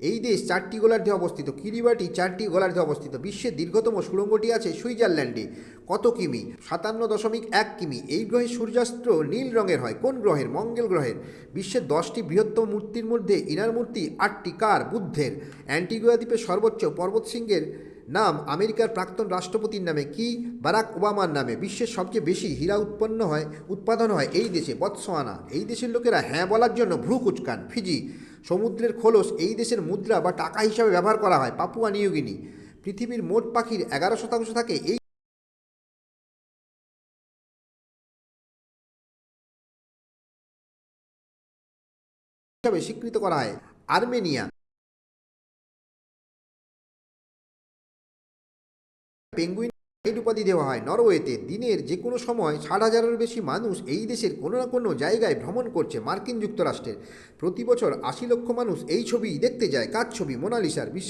এই দেশ চারটি গোলার্ধে অবস্থিত, কিরিবাটি চারটি গোলার্ধে অবস্থিত, বিশ্বের দীর্ঘতম সুড়ঙ্গটি আছে সুইজারল্যান্ডে। কত কিমি? সাতান্ন দশমিক এক কিমি। এই গ্রহে সূর্যাস্ত নীল রঙের হয়। কোন গ্রহের? মঙ্গল গ্রহের। বিশ্বের দশটি বৃহত্তম মূর্তির মধ্যে ইনার মূর্তি আটটি। কার? বুদ্ধের। অ্যান্টিগুয়া দ্বীপের সর্বোচ্চ পর্বতশৃঙ্গের নাম আমেরিকার প্রাক্তন রাষ্ট্রপতির নামে কি? বারাক ওবামার নামে। বিশ্বের সবচেয়ে বেশি হীরা উৎপন্ন হয়, উৎপাদন হয় এই দেশে, বৎসোয়ানা। এই দেশের লোকেরা হ্যাঁ বলার জন্য ভ্রু কুচকান। ফিজি। সমুদ্রের খোলস এই দেশের মুদ্রা বা টাকা হিসাবে ব্যবহার করা হয়, পাপুয়া নিউগিনি পৃথিবীর মোট পাখির এগারো শতাংশ থাকে এই স্বীকৃত করা হয়। আর্মেনিয়া। পেঙ্গুইন গাইড উপাধি দেওয়া হয়। নরওয়েতে দিনের যে কোনো সময় ষাট হাজারের বেশি মানুষ এই দেশের কোনো না কোনো জায়গায় ভ্রমণ করছে মার্কিন যুক্তরাষ্ট্রের। প্রতি বছর আশি লক্ষ মানুষ এই ছবি দেখতে যায়। কাজ ছবি? মোনালিসার। বিশ্বের